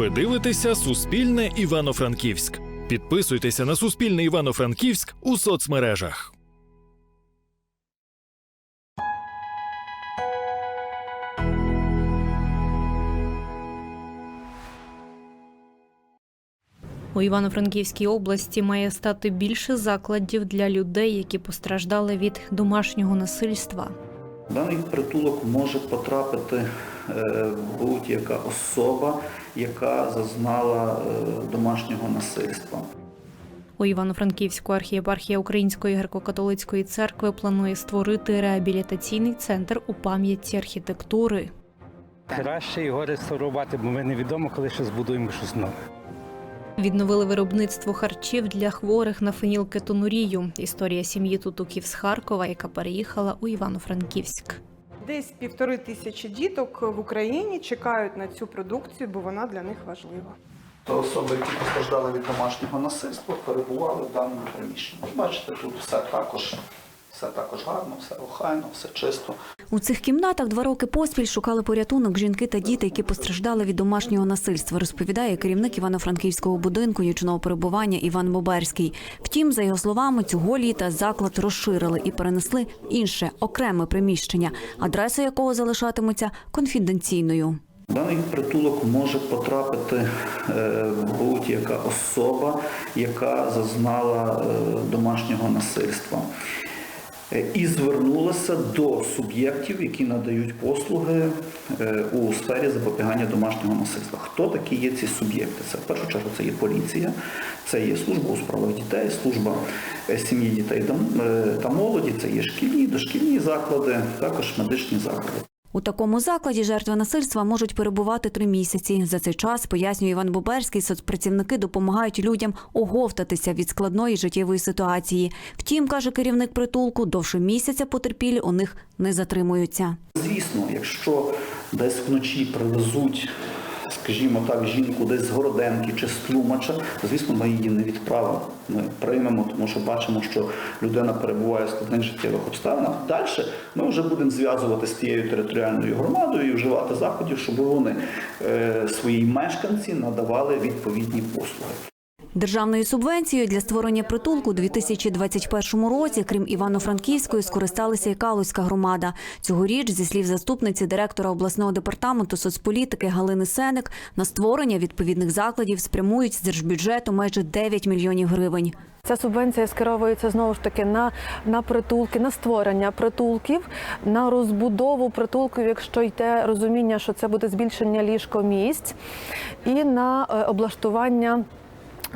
Ви дивитеся Суспільне Івано-Франківськ. Підписуйтеся на Суспільне Івано-Франківськ у соцмережах. У Івано-Франківській області має стати більше закладів для людей, які постраждали від домашнього насильства. Даний притулок може потрапити будь-яка особа, яка зазнала е, домашнього насильства. У Івано-Франківську архієпархія Української греко-католицької церкви планує створити реабілітаційний центр у пам'яті архітектури. Краще його реставрувати, бо ми невідомо, коли ще збудуємо щось нове. Відновили виробництво харчів для хворих на фенілкетонурію. Історія сім'ї Тутуків з Харкова, яка переїхала у Івано-Франківськ. Десь півтори тисячі діток в Україні чекають на цю продукцію, бо вона для них важлива. То особи, які постраждали від домашнього насильства, перебували в даному приміщенні. Бачите, тут все також, все також гарно, все охайно, все чисто. У цих кімнатах два роки поспіль шукали порятунок жінки та діти, які постраждали від домашнього насильства, розповідає керівник Івано-Франківського будинку нічного перебування Іван Боберський. Втім, за його словами, цього літа заклад розширили і перенесли інше окреме приміщення, адреса якого залишатиметься конфіденційною. Даний притулок може потрапити е, будь-яка особа, яка зазнала е, домашнього насильства. І звернулася до суб'єктів, які надають послуги е, у сфері запобігання домашнього насильства. Хто такі є ці суб'єкти? Це в першу чергу це є поліція, це є служба у справах дітей, служба е, сім'ї дітей е, та молоді, це є шкільні, дошкільні заклади, також медичні заклади. У такому закладі жертви насильства можуть перебувати три місяці. За цей час, пояснює Іван Буберський, соцпрацівники допомагають людям оговтатися від складної життєвої ситуації. Втім, каже керівник притулку, довше місяця потерпілі у них не затримуються. Звісно, якщо десь вночі привезуть, скажімо так, жінку десь з Городенки чи з Тлумача, звісно, ми її не відправимо. Ми приймемо, тому що бачимо, що людина перебуває в складних життєвих обставинах. Далі ми вже будемо зв'язувати з тією територіальною громадою і вживати заходів, щоб вони е, своїй мешканці надавали відповідні послуги. Державною субвенцією для створення притулку у 2021 році, крім Івано-Франківської, скористалася і Калузька громада. Цьогоріч, зі слів заступниці директора обласного департаменту соцполітики Галини Сеник, на створення відповідних закладів спрямують з держбюджету майже 9 мільйонів гривень. Ця субвенція скеровується знову ж таки на, на притулки, на створення притулків, на розбудову притулків, якщо йде розуміння, що це буде збільшення ліжкомісць, і на е, облаштування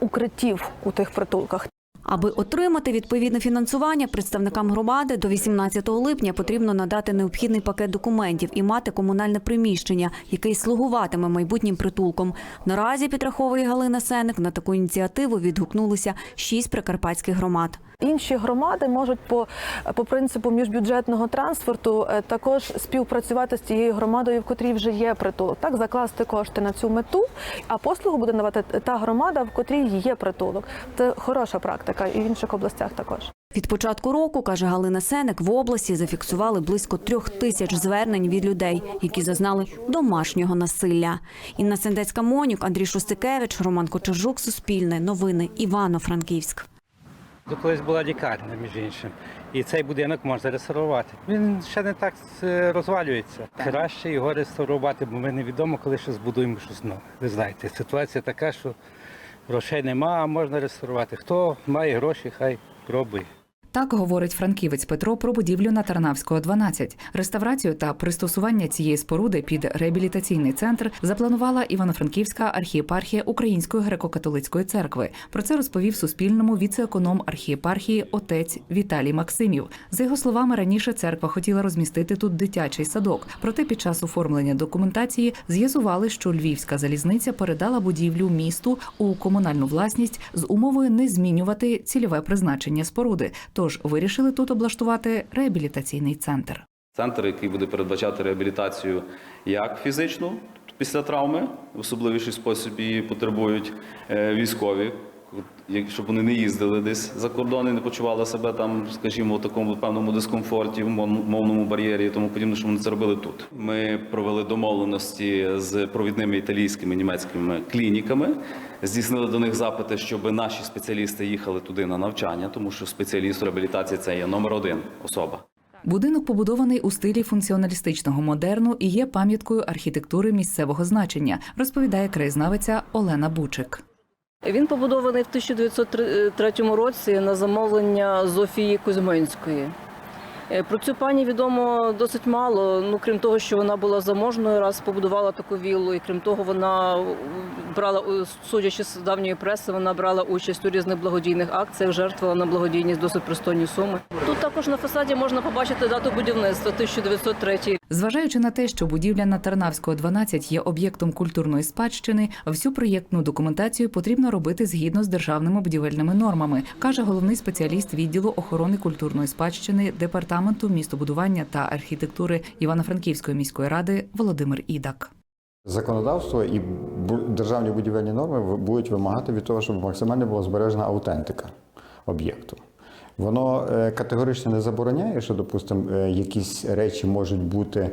укриттів у тих притулках. Аби отримати відповідне фінансування, представникам громади до 18 липня потрібно надати необхідний пакет документів і мати комунальне приміщення, яке слугуватиме майбутнім притулком. Наразі підраховує Галина Сеник. На таку ініціативу відгукнулися шість прикарпатських громад. Інші громади можуть по, по принципу міжбюджетного трансферту е, також співпрацювати з тією громадою, в котрій вже є притулок. Так, закласти кошти на цю мету, а послугу буде надавати та громада, в котрій є притулок. Це хороша практика і в інших областях також. Від початку року, каже Галина Сеник, в області зафіксували близько трьох тисяч звернень від людей, які зазнали домашнього насилля. Інна Сендецька Монюк, Андрій Шостикевич, Роман Кочержук, Суспільне, Новини, Івано-Франківськ. Тут колись була лікарня, між іншим. І цей будинок можна реставрувати. Він ще не так е, розвалюється. Краще його реставрувати, бо ми невідомо, коли ще збудуємо щось нове. Ви знаєте, ситуація така, що грошей нема, а можна реставрувати. Хто має гроші, хай пробує. Так говорить франківець Петро про будівлю на Тарнавського 12. Реставрацію та пристосування цієї споруди під реабілітаційний центр запланувала Івано-Франківська архієпархія Української греко-католицької церкви. Про це розповів Суспільному віце-економ архієпархії отець Віталій Максимів. За його словами, раніше церква хотіла розмістити тут дитячий садок. Проте під час оформлення документації з'ясували, що Львівська залізниця передала будівлю місту у комунальну власність з умовою не змінювати цільове призначення споруди. Тож вирішили тут облаштувати реабілітаційний центр. Центр, який буде передбачати реабілітацію як фізичну після травми, в особливіший спосіб її потребують е, військові щоб вони не їздили десь за кордон і не почували себе там, скажімо, в такому певному дискомфорті, в мов- мовному бар'єрі і тому подібне, щоб вони це робили тут. Ми провели домовленості з провідними італійськими німецькими клініками, здійснили до них запити, щоб наші спеціалісти їхали туди на навчання, тому що спеціаліст реабілітації це є номер один особа. Будинок побудований у стилі функціоналістичного модерну і є пам'яткою архітектури місцевого значення, розповідає краєзнавиця Олена Бучик. Він побудований в 1903 році на замовлення Зофії Кузьминської. Е, Про цю пані відомо досить мало. Ну крім того, що вона була заможною, раз побудувала таку віллу, і крім того, вона е, брала, е, судячи з давньої преси, вона брала участь у різних благодійних акціях, жертвувала на благодійність досить пристойні суми. Також на фасаді можна побачити дату будівництва 1903 Зважаючи на те, що будівля на Тарнавського 12 є об'єктом культурної спадщини, всю проєктну документацію потрібно робити згідно з державними будівельними нормами, каже головний спеціаліст відділу охорони культурної спадщини департаменту містобудування та архітектури Івано-Франківської міської ради Володимир Ідак. Законодавство і державні будівельні норми будуть вимагати від того, щоб максимально була збережена аутентика об'єкту. Воно е, категорично не забороняє, що, допустимо, е, якісь речі можуть бути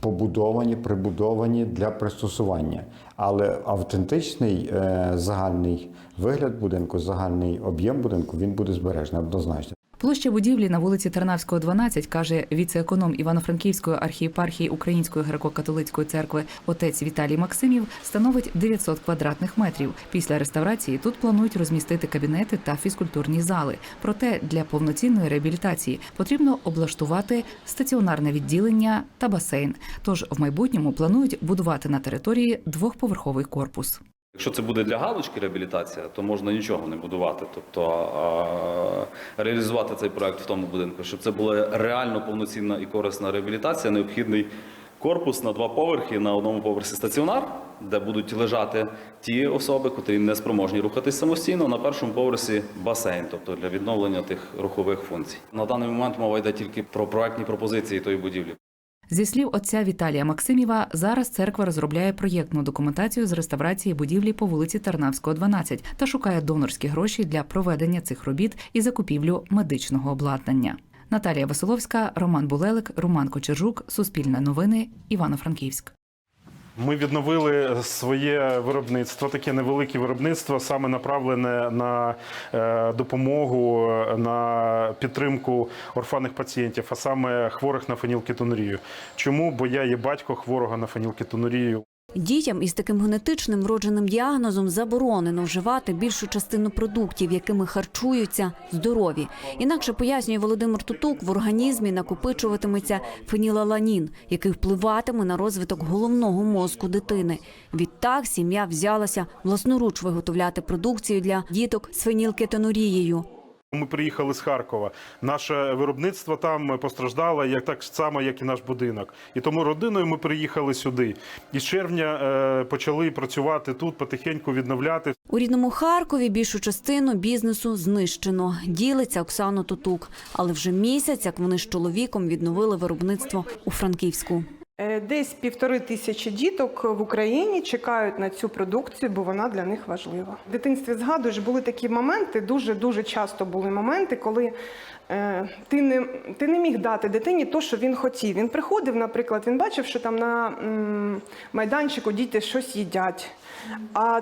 побудовані, прибудовані для пристосування. Але автентичний е, загальний вигляд будинку, загальний об'єм будинку він буде збережений однозначно. Площа будівлі на вулиці Тарнавського, 12, каже віце-економ Івано-Франківської архієпархії Української греко-католицької церкви отець Віталій Максимів, становить 900 квадратних метрів. Після реставрації тут планують розмістити кабінети та фізкультурні зали. Проте для повноцінної реабілітації потрібно облаштувати стаціонарне відділення та басейн. Тож в майбутньому планують будувати на території двохповерховий корпус. Якщо це буде для галочки реабілітація, то можна нічого не будувати. Тобто реалізувати цей проект в тому будинку, щоб це була реально повноцінна і корисна реабілітація, необхідний корпус на два поверхи, на одному поверсі стаціонар, де будуть лежати ті особи, котрі не спроможні рухатись самостійно. На першому поверсі басейн, тобто для відновлення тих рухових функцій. На даний момент мова йде тільки про проектні пропозиції тої будівлі. Зі слів отця Віталія Максимєва, зараз церква розробляє проєктну документацію з реставрації будівлі по вулиці Тарнавського, 12 та шукає донорські гроші для проведення цих робіт і закупівлю медичного обладнання. Наталія Василовська, Роман Булелик, Роман Кочержук, Суспільне новини, Івано-Франківськ. Ми відновили своє виробництво, таке невелике виробництво, саме направлене на е, допомогу, е, на підтримку орфанних пацієнтів, а саме хворих на фенілкетонурію. Чому? Бо я є батько хворого на фенілкетонурію. Дітям із таким генетичним вродженим діагнозом заборонено вживати більшу частину продуктів, якими харчуються здорові. Інакше пояснює Володимир Тутук, в організмі накопичуватиметься фенілаланін, який впливатиме на розвиток головного мозку дитини. Відтак сім'я взялася власноруч виготовляти продукцію для діток з фенілкетонурією. Ми приїхали з Харкова. Наше виробництво там постраждало як так само, як і наш будинок. І тому родиною ми приїхали сюди. І з червня е, почали працювати тут, потихеньку відновляти. У рідному Харкові більшу частину бізнесу знищено. Ділиться Оксана Тутук. Але вже місяць, як вони з чоловіком відновили виробництво у Франківську. Е, Десь півтори тисячі діток в Україні чекають на цю продукцію, бо вона для них важлива. В дитинстві згадуєш, були такі моменти, дуже дуже часто були моменти, коли е, ти не ти не міг дати дитині то, що він хотів. Він приходив, наприклад, він бачив, що там на м, майданчику діти щось їдять. А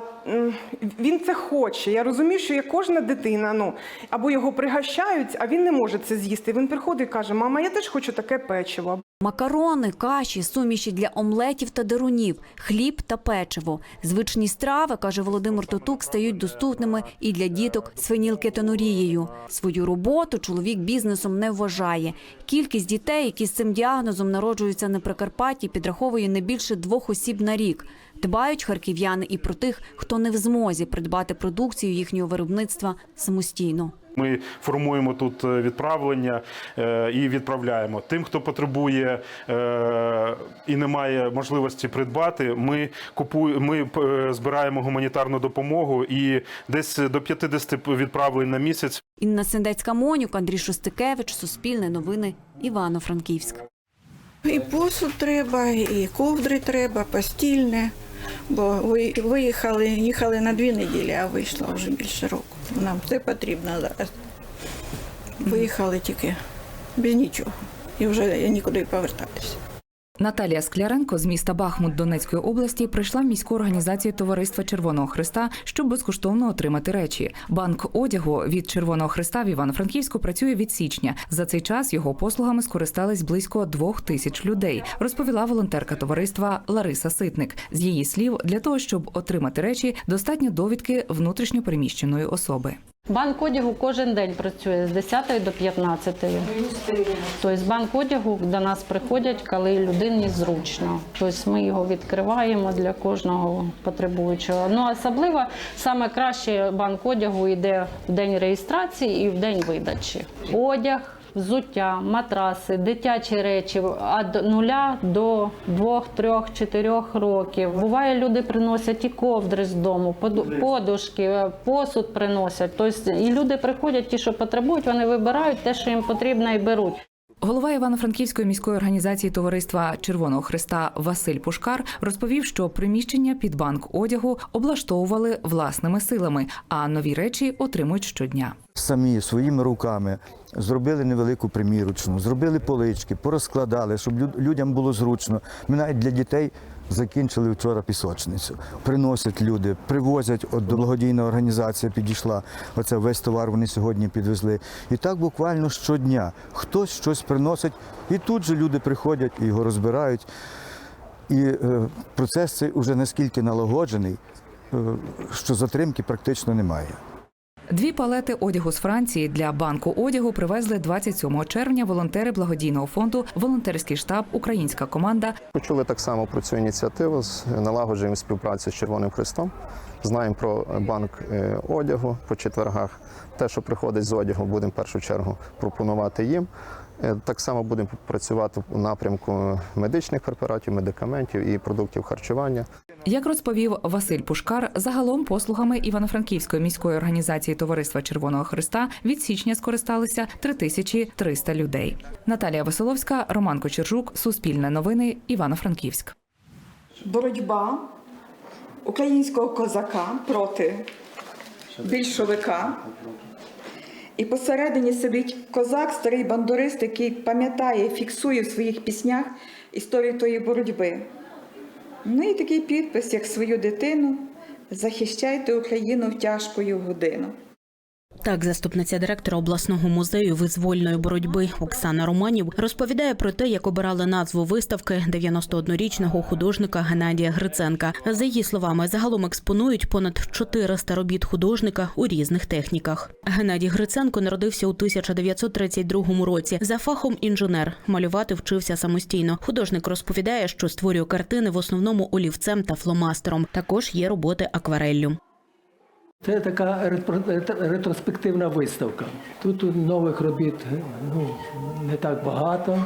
він це хоче. Я розумію, що як кожна дитина, ну або його пригощають, а він не може це з'їсти. Він приходить і каже: Мама, я теж хочу таке печиво. Макарони, каші, суміші для омлетів та дерунів, хліб та печиво. Звичні страви, каже Володимир Тотук, стають доступними і для діток з фенілкетонурією. Свою роботу чоловік бізнесом не вважає. Кількість дітей, які з цим діагнозом народжуються на Прикарпатті, підраховує не більше двох осіб на рік. Дбають харків'яни і про тих, хто не в змозі придбати продукцію їхнього виробництва самостійно. Ми формуємо тут е, відправлення е, і відправляємо. Тим, хто потребує е, і не має можливості придбати, ми купуємо, ми збираємо гуманітарну допомогу і десь до 50 відправлень на місяць Інна Сендецька Монюк, Андрій Шостикевич, Суспільне новини, Івано-Франківськ. І посуд треба, і ковдри треба, постільне. Бо виїхали, їхали на дві неділі, а вийшло вже більше року. Нам все потрібно зараз. Виїхали тільки без нічого. І вже нікуди повертатися. Наталія Скляренко з міста Бахмут Донецької області прийшла в міську організацію Товариства Червоного Христа, щоб безкоштовно отримати речі. Банк одягу від Червоного Христа в Івано-Франківську працює від січня. За цей час його послугами скористались близько двох тисяч людей. Розповіла волонтерка товариства Лариса Ситник. З її слів, для того, щоб отримати речі, достатньо довідки внутрішньопереміщеної особи. Банк одягу кожен день працює з 10 до 15. Тобто банк одягу до нас приходять, коли людині зручно. Тобто ми його відкриваємо для кожного потребуючого. Ну особливо саме краще банк одягу йде в день реєстрації і в день видачі. Одяг. Взуття, матраси, дитячі речі від нуля до двох, трьох, чотирьох років. Буває, люди приносять і ковдри з дому, поду- подушки, посуд приносять. Тобто і люди приходять, ті, що потребують, вони вибирають те, що їм потрібно, і беруть. Голова Івано-Франківської міської організації Товариства Червоного Христа Василь Пушкар розповів, що приміщення під банк одягу облаштовували власними силами, а нові речі отримують щодня. самі своїми руками зробили невелику примірочну, зробили полички, порозкладали, щоб людям було зручно. Ми навіть для дітей закінчили вчора пісочницю. Приносять люди, привозять. От благодійна організація підійшла. Оце весь товар вони сьогодні підвезли. І так буквально щодня хтось щось приносить, і тут же люди приходять і його розбирають. І е, процес цей вже наскільки налагоджений, е, що затримки практично немає. Дві палети одягу з Франції для банку одягу привезли 27 червня волонтери благодійного фонду, волонтерський штаб, українська команда Почули так само про цю ініціативу, з- налагоджуємо співпрацю з Червоним Христом. Знаємо про банк е, одягу по четвергах. Те, що приходить з одягу, будемо в першу чергу пропонувати їм. Е, Так само будемо працювати у напрямку медичних препаратів, медикаментів і продуктів харчування. Як розповів Василь Пушкар, загалом послугами Івано-Франківської міської організації Товариства Червоного Христа від січня скористалися 3300 людей. Наталія Василовська, Роман Кочержук, Суспільне новини, Івано-Франківськ. боротьба українського козака проти більшовика. І посередині сидить козак, старий бандурист, який пам'ятає, фіксує в своїх піснях історію тої боротьби. Ну і такий підпис, як свою дитину, захищайте Україну в тяжкою годину. Так, заступниця директора обласного музею визвольної боротьби Оксана Романів розповідає про те, як обирали назву виставки 91-річного художника Геннадія Гриценка. За її словами, загалом експонують понад 400 робіт художника у різних техніках. Геннадій Гриценко народився у 1932 році. За фахом інженер малювати вчився самостійно. Художник розповідає, що створює картини в основному олівцем та фломастером. Також є роботи аквареллю. Це така ретро- ретро- ретроспективна виставка. Тут нових робіт ну, не так багато,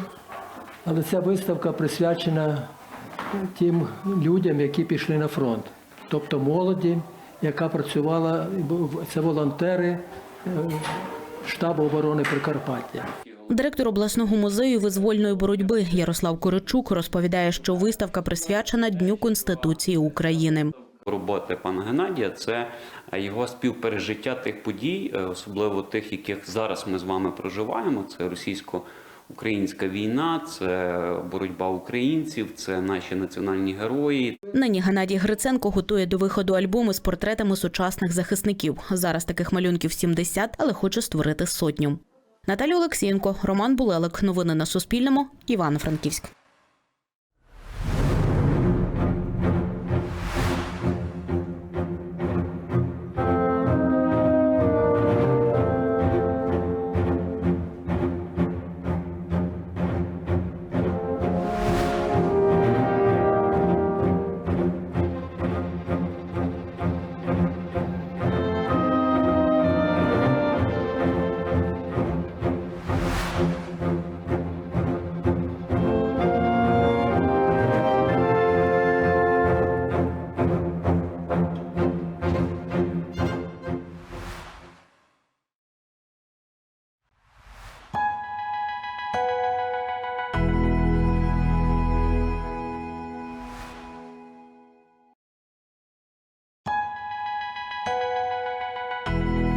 але ця виставка присвячена тим людям, які пішли на фронт, тобто молоді, яка працювала, це волонтери е, штабу оборони Прикарпаття. Директор обласного музею визвольної боротьби Ярослав Коричук розповідає, що виставка присвячена Дню Конституції України. Роботи пана Геннадія це його співпережиття тих подій, е, особливо тих, яких зараз ми з вами проживаємо. Це російсько-українська війна, це боротьба українців, це наші національні герої. Нині Геннадій Гриценко готує до виходу альбоми з портретами сучасних захисників. Зараз таких малюнків 70, але хоче створити сотню. Наталія Олексієнко, Роман Булелик. Новини на Суспільному. Івано-Франківськ.